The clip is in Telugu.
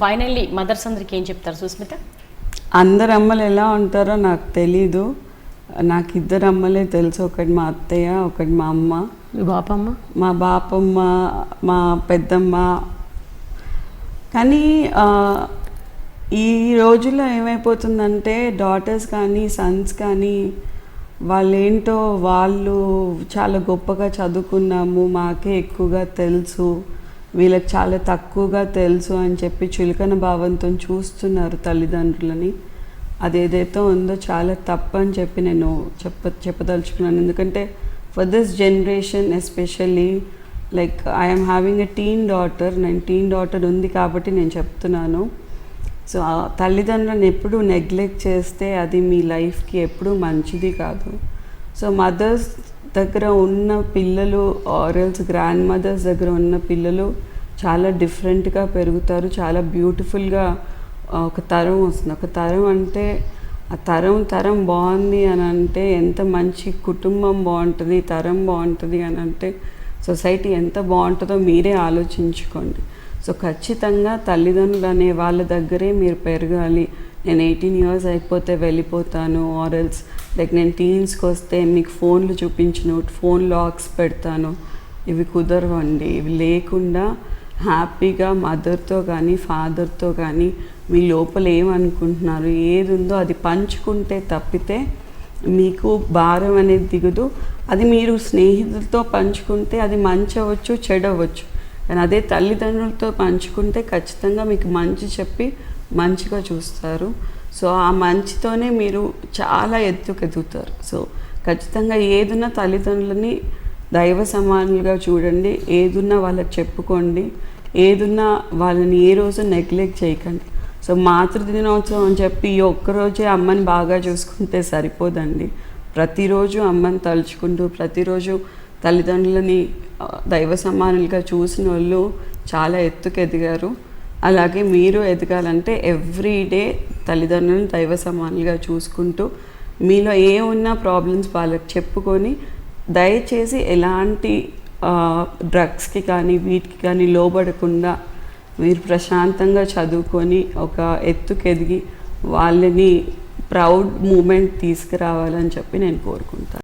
ఫైనల్లీ మదర్స్ అందరికి ఏం చెప్తారు సుస్మిత? అందరు అమ్మలు ఎలా ఉంటారో నాకు తెలీదు. నాకు ఇద్దరు అమ్మలే తెలుసు. ఒకటి మా అత్తయ్య ఒకటి మా అమ్మ. మీ బాపమ్మ? మా బాపమ్మ మా పెద్దమ్మ. కానీ ఈ రోజుల్లో ఏమైపోతుందంటే డాటర్స్ కానీ సన్స్ కానీ వాళ్ళేంటో వాళ్ళు చాలా గొప్పగా చదువుకున్నాము. మాకే ఎక్కువగా తెలుసు. వీళ్ళకి చాలా తక్కువగా తెలుసు అని చెప్పి చులకన భావంతో చూస్తున్నారు తల్లిదండ్రులని. అదేదైతే ఉందో చాలా తప్పు అని చెప్పి నేను చెప్ప చెప్పదలుచుకున్నాను. ఎందుకంటే for this generation especially like I'm having a teen daughter నేను టీన్ డాటర్ ఉంది కాబట్టి నేను చెప్తున్నాను. సో తల్లిదండ్రులను ఎప్పుడు నెగ్లెక్ట్ చేస్తే అది మీ లైఫ్కి ఎప్పుడూ మంచిది కాదు. సో మదర్స్ దగ్గర ఉన్న పిల్లలు ఆరల్స్ గ్రాండ్ మదర్స్ దగ్గర ఉన్న పిల్లలు చాలా డిఫరెంట్గా పెరుగుతారు. చాలా బ్యూటిఫుల్గా ఒక తరం వస్తుంది. ఒక తరం అంటే ఆ తరం తరం బాగుంది అని అంటే ఎంత మంచి కుటుంబం బాగుంటుంది తరం బాగుంటుంది అని అంటే సొసైటీ ఎంత బాగుంటుందో మీరే ఆలోచించుకోండి. సో ఖచ్చితంగా తల్లిదండ్రులు అనే వాళ్ళ దగ్గరే మీరు పెరగాలి. నేను ఎయిటీన్ ఇయర్స్ అయిపోతే వెళ్ళిపోతాను ఆరల్స్ లైక్ నేను టీన్స్కి వస్తే మీకు ఫోన్లు చూపించను ఫోన్ లాక్స్ పెడతాను. ఇవి కుదరవండి. ఇవి లేకుండా హ్యాపీగా మదర్తో కానీ ఫాదర్తో కానీ మీ లోపల ఏమనుకుంటున్నారు ఏది ఉందో అది పంచుకుంటే తప్పితే మీకు భారం అనేది దిగదు. అది మీరు స్నేహితులతో పంచుకుంటే అది మంచి అవ్వచ్చు చెడు అవ్వచ్చు కానీ అదే తల్లిదండ్రులతో పంచుకుంటే ఖచ్చితంగా మీకు మంచి చెప్పి మంచిగా చూస్తారు. సో ఆ మంచితోనే మీరు చాలా ఎత్తుకెదుగుతారు. సో ఖచ్చితంగా ఏదున్నా తల్లిదండ్రులని దైవ సమానులుగా చూడండి ఏదున్నా వాళ్ళకి చెప్పుకోండి ఏదున్నా వాళ్ళని ఏ రోజు నెగ్లెక్ట్ చేయకండి. సో మాతృదినోత్సవం అని చెప్పి ఈ ఒక్కరోజే అమ్మని బాగా చూసుకుంటే సరిపోదండి. ప్రతిరోజు అమ్మని తలుచుకుంటూ ప్రతిరోజు తల్లిదండ్రులని దైవ సమానులుగా చూసిన వాళ్ళు చాలా ఎత్తుకెదిగారు. అలాగే మీరు ఎదగాలంటే ఎవ్రీ డే తల్లిదండ్రులను దైవ సమానులుగా చూసుకుంటూ మీలో ఏ ఉన్న ప్రాబ్లమ్స్ వాళ్ళకి చెప్పుకొని దయచేసి ఎలాంటి డ్రగ్స్కి కానీ వీటికి కానీ లోబడకుండా మీరు ప్రశాంతంగా చదువుకొని ఒక ఎత్తుకెదిగి వాళ్ళని ప్రౌడ్ మూమెంట్ తీసుకురావాలని చెప్పి నేను కోరుకుంటాను.